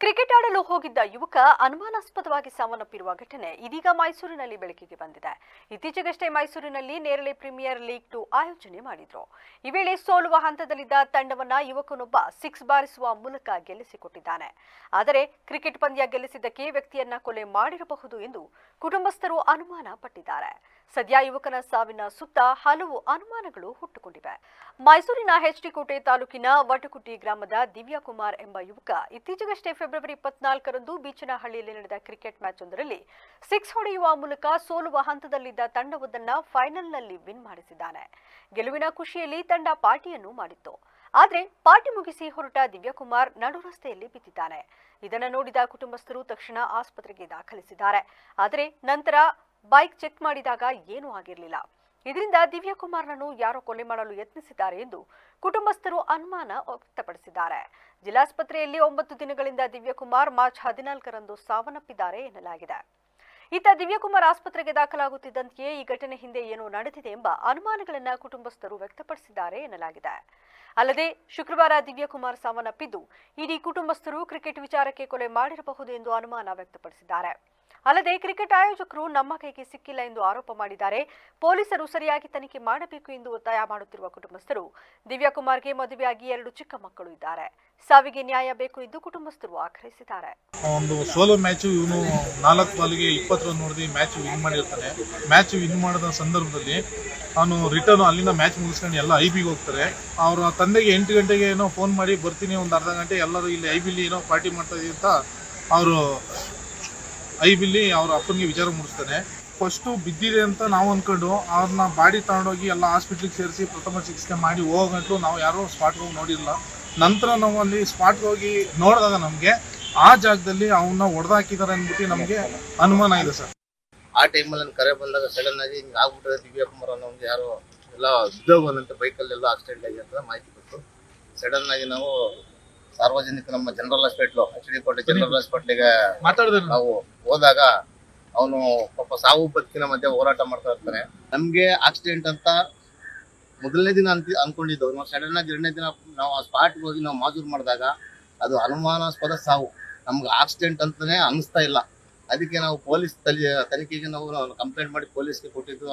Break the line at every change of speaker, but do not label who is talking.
Cricket ಆಡಲು ಹೋಗಿದ್ದ ಯುವಕ ಅನುಮಾನಾಸ್ಪದವಾಗಿ ಸಾವನ್ನಪ್ಪಿರುವ ಘಟನೆ ಇದೀಗ ಮೈಸೂರಿನಲ್ಲಿ ಬೆಳಕಿಗೆ ಬಂದಿದೆ. ಇತ್ತೀಚೆಗಷ್ಟೇ ಮೈಸೂರಿನಲ್ಲಿ ನೇರಳೆ ಪ್ರೀಮಿಯರ್ ಲೀಗ್ ಟು ಆಯೋಜನೆ ಮಾಡಿದ್ರು. ಈ ವೇಳೆ ಸೋಲುವ ಹಂತದಲ್ಲಿದ್ದ ತಂಡವನ್ನ ಯುವಕನೊಬ್ಬ ಸಿಕ್ಸ್ ಬಾರಿಸುವ ಮೂಲಕ ಗೆಲ್ಲಿಸಿಕೊಟ್ಟಿದ್ದಾನೆ. ಆದರೆ ಕ್ರಿಕೆಟ್ ಪಂದ್ಯ ಗೆಲ್ಲಿಸಿದ್ದಕ್ಕೆ ವ್ಯಕ್ತಿಯನ್ನ ಕೊಲೆ ಮಾಡಿರಬಹುದು ಎಂದು ಕುಟುಂಬಸ್ಥರು ಅನುಮಾನ ಪಟ್ಟಿದ್ದಾರೆ ಸದ್ಯ ಯುವಕನ ಸಾವಿನ ಸುತ್ತ ಹಲವು ಅನುಮಾನಗಳು ಹುಟ್ಟುಕೊಂಡಿವೆ. ಮೈಸೂರಿನ ಹೆಚ್ಡಿಕೋಟೆ ತಾಲೂಕಿನ ವಟಕುಟಿ ಗ್ರಾಮದ ದಿವ್ಯಾಕುಮಾರ್ ಎಂಬ ಯುವಕ ಇತ್ತೀಚೆಗಷ್ಟೇ ಫೆಬ್ರವರಿ ಇಪ್ಪತ್ನಾಲ್ಕರಂದು ಬೀಚನಹಳ್ಳಿಯಲ್ಲಿ ನಡೆದ ಕ್ರಿಕೆಟ್ ಮ್ಯಾಚ್ ಒಂದರಲ್ಲಿ ಸಿಕ್ಸ್ ಹೊಡೆಯುವ ಮೂಲಕ ಸೋಲುವ ಹಂತದಲ್ಲಿದ್ದ ತಂಡವೊಂದನ್ನ ಫೈನಲ್ನಲ್ಲಿ ವಿನ್ ಮಾಡಿಸಿದ್ದಾನೆ. ಗೆಲುವಿನ ಖುಷಿಯಲ್ಲಿ ತಂಡ ಪಾರ್ಟಿಯನ್ನು ಮಾಡಿತ್ತು. ಆದರೆ ಪಾರ್ಟಿ ಮುಗಿಸಿ ಹೊರಟ ದಿವ್ಯಕುಮಾರ್ ನಡು ರಸ್ತೆಯಲ್ಲಿ ಬಿದ್ದಿದ್ದಾನೆ. ಇದನ್ನು ನೋಡಿದ ಕುಟುಂಬಸ್ಥರು ತಕ್ಷಣ ಆಸ್ಪತ್ರೆಗೆ ದಾಖಲಿಸಿದ್ದಾರೆ. ಆದರೆ ನಂತರ ಬೈಕ್ ಚೆಕ್ ಮಾಡಿದಾಗ ಏನೂ ಆಗಿರಲಿಲ್ಲ. ಇದರಿಂದ ದಿವ್ಯಕುಮಾರ್ನನ್ನು ಯಾರೋ ಕೊಲೆ ಮಾಡಲು ಯತ್ನಿಸಿದ್ದಾರೆ ಎಂದು ಕುಟುಂಬಸ್ಥರು ಅನುಮಾನ ವ್ಯಕ್ತಪಡಿಸಿದ್ದಾರೆ. ಜಿಲ್ಲಾಸ್ಪತ್ರೆಯಲ್ಲಿ ಒಂಬತ್ತು ದಿನಗಳಿಂದ ದಿವ್ಯಕುಮಾರ್ ಮಾರ್ಚ್ ಹದಿನಾಲ್ಕರಂದು ಸಾವನ್ನಪ್ಪಿದ್ದಾರೆ ಎನ್ನಲಾಗಿದೆ. ಇತ್ತ ದಿವ್ಯಕುಮಾರ್ ಆಸ್ಪತ್ರೆಗೆ ದಾಖಲಾಗುತ್ತಿದ್ದಂತೆಯೇ ಈ ಘಟನೆ ಹಿಂದೆ ಏನು ನಡೆದಿದೆ ಎಂಬ ಅನುಮಾನಗಳನ್ನು ಕುಟುಂಬಸ್ಥರು ವ್ಯಕ್ತಪಡಿಸಿದ್ದಾರೆ ಎನ್ನಲಾಗಿದೆ. ಅಲ್ಲದೆ ಶುಕ್ರವಾರ ದಿವ್ಯಕುಮಾರ್ ಸಾವನ್ನಪ್ಪಿದ್ದು, ಇಡೀ ಕುಟುಂಬಸ್ಥರು ಕ್ರಿಕೆಟ್ ವಿಚಾರಕ್ಕೆ ಕೊಲೆ ಮಾಡಿರಬಹುದು ಎಂದು ಅನುಮಾನ ವ್ಯಕ್ತಪಡಿಸಿದ್ದಾರೆ. ಅಲ್ಲದೆ ಕ್ರಿಕೆಟ್ ಆಯೋಜಕರು ನಮ್ಮ ಕೈಗೆ ಸಿಕ್ಕಿಲ್ಲ ಎಂದು ಆರೋಪ ಮಾಡಿದ್ದಾರೆ. ಪೊಲೀಸರು ಸರಿಯಾಗಿ ತನಿಖೆ ಮಾಡಬೇಕು ಎಂದು ಒತ್ತಾಯ ಮಾಡುತ್ತಿರುವ ಕುಟುಂಬಸ್ಥರು ದಿವ್ಯಾಕುಮಾರ್ಗೆ ಮದುವೆಯಾಗಿ ಎರಡು ಚಿಕ್ಕ ಮಕ್ಕಳು ಇದ್ದಾರೆ. ಸಾವಿಗೆ ನ್ಯಾಯ ಬೇಕು ಎಂದು ಕುಟುಂಬಸ್ಥರು ಆಗ್ರಹಿಸಿದ್ದಾರೆ.
ಒಂದು ಸೋಲೋ ಮ್ಯಾಚ್ ಇವನು ನಾಲ್ಕು ಬಾಲಿಗೆ ಇಪ್ಪತ್ತು ರನ್ ಮ್ಯಾಚ್ ವಿನ್ ಮಾಡಿರ್ತಾನೆ. ಮ್ಯಾಚ್ ವಿನ್ ಮಾಡಿದ ಸಂದರ್ಭದಲ್ಲಿ ಅವನು ರಿಟರ್ನ್ ಅಲ್ಲಿಂದ ಮ್ಯಾಚ್ ಮುಗಿಸ್ಕೊಂಡು ಎಲ್ಲ ಐ ಬಿಗೆ ಹೋಗ್ತಾರೆ. ಅವರ ತಂದೆಗೆ ಎಂಟು ಗಂಟೆಗೆ ಏನೋ ಫೋನ್ ಮಾಡಿ ಬರ್ತೀನಿ, ಒಂದು ಅರ್ಧ ಗಂಟೆ ಎಲ್ಲರೂ ಇಲ್ಲಿ ಐ ಬಿಲಿ ಏನೋ ಪಾರ್ಟಿ ಮಾಡ್ತಾ ಅಂತ ಅವರು ಐ ಬಿಲ್ಲಿ ಅವ್ರ ಅಪ್ಪನಿಗೆ ವಿಚಾರ ಮುಡಿಸ್ತಾನೆ. ಫಸ್ಟು ಬಿದ್ದಿದೆ ಅಂತ ನಾವು ಅಂದ್ಕೊಂಡು ಅವ್ರನ್ನ ಬಾಡಿ ತಗೊಂಡೋಗಿ ಎಲ್ಲ ಹಾಸ್ಪಿಟ್ಲಿಗೆ ಸೇರಿಸಿ ಪ್ರಥಮ ಚಿಕಿತ್ಸೆ ಮಾಡಿ ಹೋಗಂಟು ನಾವು ಯಾರೋ ಸ್ಪಾಟ್ಗೆ ಹೋಗಿ ನೋಡಿಲ್ಲ. ನಂತರ ನಾವು ಅಲ್ಲಿ ಸ್ಪಾಟ್ಗೆ ಹೋಗಿ ನೋಡಿದಾಗ ನಮಗೆ ಆ ಜಾಗದಲ್ಲಿ ಅವನ್ನ ಹೊಡೆದಾಕಿದ್ದಾರೆ ಅಂದ್ಬಿಟ್ಟು ನಮಗೆ ಅನುಮಾನ ಇದೆ ಸರ್.
ಆ ಟೈಮಲ್ಲಿ ನನ್ನ ಕರೆ ಬಂದಾಗ ಸಡನ್ ಆಗಿ ಹಿಂಗೆ ಆಗ್ಬಿಟ್ಟದೆ ದಿವ್ಯ ಕುಮಾರ್ ಅನ್ನೋ ಒಂದು ಯಾರೋ ಎಲ್ಲ ಬಿದ್ದೋಗೋನಂತ ಬೈಕಲ್ಲೆಲ್ಲ ಆಕ್ಸಿಡೆಂಟ್ ಆಗಿ ಅಂತ ಮಾಹಿತಿ ಕೊಟ್ಟು ಸಡನ್ ಆಗಿ ನಾವು ಸಾರ್ವಜನಿಕ ನಮ್ಮ general hospital H D Kote general ಹಾಸ್ಪಿಟ್ಲಿಗೆ
ಮಾತಾಡಿದ್ರೆ
ನಾವು ಹೋದಾಗ ಅವನು ಪಾಪ ಸಾವು ಬದುಕಿನ ಮಧ್ಯೆ ಹೋರಾಟ ಮಾಡ್ತಾ ಇರ್ತಾನೆ. ನಮ್ಗೆ ಆಕ್ಸಿಡೆಂಟ್ ಅಂತ ಮೊದಲನೇ ದಿನ ಅಂತ ಅನ್ಕೊಂಡಿದ್ದು. ನಾವು ಸಡನ್ ಆಗಿ ಎರಡನೇ ದಿನ ನಾವು ಆ ಸ್ಪಾಟ್ಗೆ ಹೋಗಿ ನಾವು ಮಾಜೂರು ಮಾಡಿದಾಗ ಅದು ಅನುಮಾನಾಸ್ಪದ ಸಾವು. ನಮ್ಗೆ ಆಕ್ಸಿಡೆಂಟ್ ಅಂತಾನೆ ಅನಿಸ್ತಾ ಇಲ್ಲ. ಅದಕ್ಕೆ ನಾವು ಪೊಲೀಸ್ ತಲೆ ತನಿಖೆಗೆ ನಾವು ಕಂಪ್ಲೇಂಟ್ ಮಾಡಿ ಪೊಲೀಸ್ಗೆ ಕೊಟ್ಟಿದ್ದು